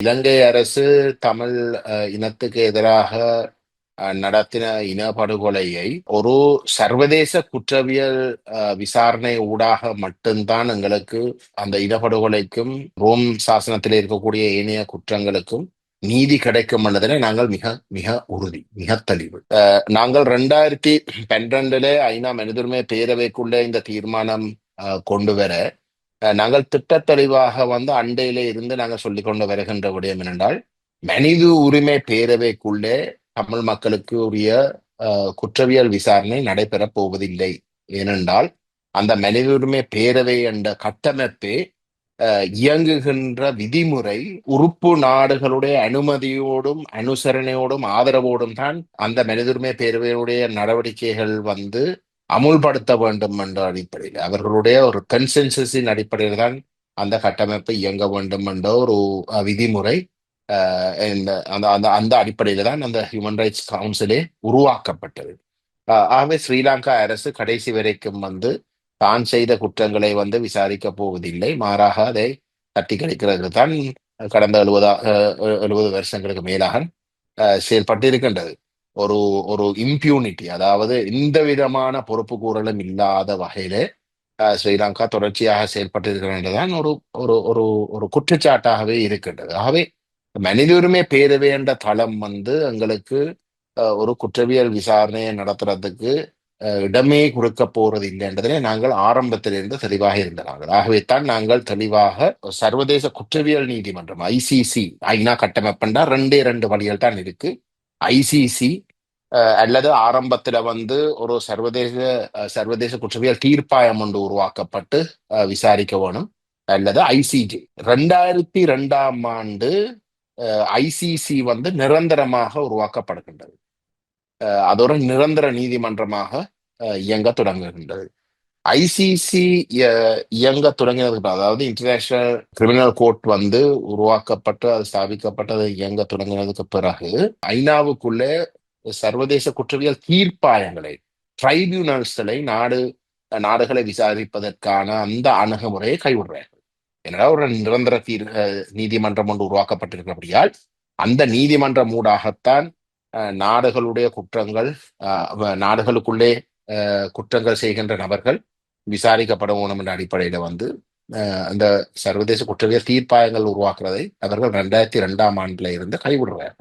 இலங்கை அரசு தமிழ் அஹ், இனத்துக்கு எதிராக அஹ், நடத்தின இனப்படுகொலையை ஒரு சர்வதேச குற்றவியல் விசாரணை ஊடாக மட்டும்தான் எங்களுக்கு அந்த இனப்படுகொலைக்கும் ரோம் சாசனத்தில் இருக்கக்கூடிய ஏனைய குற்றங்களுக்கும் நீதி கிடைக்கும் என்பதில் நாங்கள் மிக மிக உறுதி மிக தெளிவு. நாங்கள் ரெண்டாயிரத்தி பன்னிரண்டுல ஐநா மனிதுரிமை பேரவைக்குள்ள இந்த தீர்மானம் கொண்டு வர நாங்கள் திட்டத் தெளிவாக வந்து அண்டையிலே இருந்து நாங்கள் சொல்லிக் கொண்டு வருகின்ற விடயம் என்னென்றால் மனித உரிமை பேரவைக்குள்ளே தமிழ் மக்களுக்கு உரிய அஹ், குற்றவியல் விசாரணை நடைபெறப் போவதில்லை. ஏனென்றால் அந்த மனித உரிமை பேரவை என்ற கட்டமைப்பே அஹ், இயங்குகின்ற விதிமுறை உறுப்பு நாடுகளுடைய அனுமதியோடும் அனுசரணையோடும் ஆதரவோடும் தான் அந்த மனித உரிமை பேரவையுடைய நடவடிக்கைகள் வந்து அமுல்படுத்த வேண்டும் என்ற அடிப்படையில். அவர்களுடைய ஒரு கன்சென்சஸின் அடிப்படையில் தான் அந்த கட்டமைப்பை இயங்க வேண்டும் என்ற ஒரு விதிமுறை அஹ், இந்த அந்த அந்த அந்த அடிப்படையில் தான் அந்த ஹியூமன் ரைட்ஸ் கவுன்சிலே உருவாக்கப்பட்டது. ஆகவே ஸ்ரீலங்கா அரசு கடைசி வரைக்கும் வந்து தான் செய்த குற்றங்களை வந்து விசாரிக்க போவதில்லை. மாறாக அதை தட்டி கழிக்கிறது தான் கடந்த எழுபதா எழுபது வருஷங்களுக்கு மேலாக அஹ், செயல்பட்டு இருக்கின்றது. ஒரு ஒரு இம்பியூனிட்டி அதாவது எந்த விதமான பொறுப்பு கூறலும் இல்லாத வகையில ஸ்ரீலங்கா தொடர்ச்சியாக செயல்பட்டிருக்கிறதான் ஒரு ஒரு ஒரு ஒரு குற்றச்சாட்டாகவே இருக்கின்றது. ஆகவே மனித உரிமை பேர வேண்ட தளம் வந்து எங்களுக்கு ஒரு குற்றவியல் விசாரணையை நடத்துறதுக்கு அஹ், இடமே கொடுக்க போறது இல்லை நாங்கள் ஆரம்பத்திலிருந்து தெளிவாக இருந்தனாங்கள் ஆகவே தான் நாங்கள் தெளிவாக சர்வதேச குற்றவியல் நீதிமன்றம் ஐசிசி ஐநா கட்டமைப்புண்டா ரெண்டே ரெண்டு வழிகள் தான் இருக்கு. ஐசிசி அல்லது ஆரம்பத்துல வந்து ஒரு சர்வதேச சர்வதேச குற்றவியல் தீர்ப்பாயம் ஒன்று உருவாக்கப்பட்டு அஹ், விசாரிக்க வேணும் அல்லது ஐசிஜி ரெண்டாயிரத்தி ரெண்டாம் ஆண்டு ஐசிசி வந்து நிரந்தரமாக உருவாக்கப்படுகின்றது அஹ், அது ஒரு நிரந்தர நீதிமன்றமாக அஹ், இயங்க தொடங்குகின்றது ஐசிசி இயங்க தொடங்கினதுக்கு அதாவது இன்டர்நேஷனல் கிரிமினல் கோர்ட் வந்து உருவாக்கப்பட்டு அது ஸ்தாபிக்கப்பட்டு அது இயங்க தொடங்கினதுக்கு பிறகு ஐநாவுக்குள்ளே சர்வதேச குற்றவியல் தீர்ப்பாயங்களை ட்ரைபியூனல்ஸ்களை நாடு நாடுகளை விசாரிப்பதற்கான அந்த அணுகுமுறையை கைவிடுறார்கள். ஏன்னா ஒரு நிரந்தர தீர் அஹ், நீதிமன்றம் ஒன்று உருவாக்கப்பட்டிருக்கிறபடியால் அந்த நீதிமன்றம் ஊடாகத்தான் நாடுகளுடைய குற்றங்கள் நாடுகளுக்குள்ளே குற்றங்கள் செய்கின்ற நபர்கள் விசாரிக்கப்பட வேணும் என்ற அடிப்படையில வந்து அந்த சர்வதேச குற்றவியல் தீர்ப்பாயங்கள் உருவாக்குறதை அவர்கள் ரெண்டாயிரத்தி ரெண்டாம் ஆண்டுல இருந்து கைவிடுறார்கள்.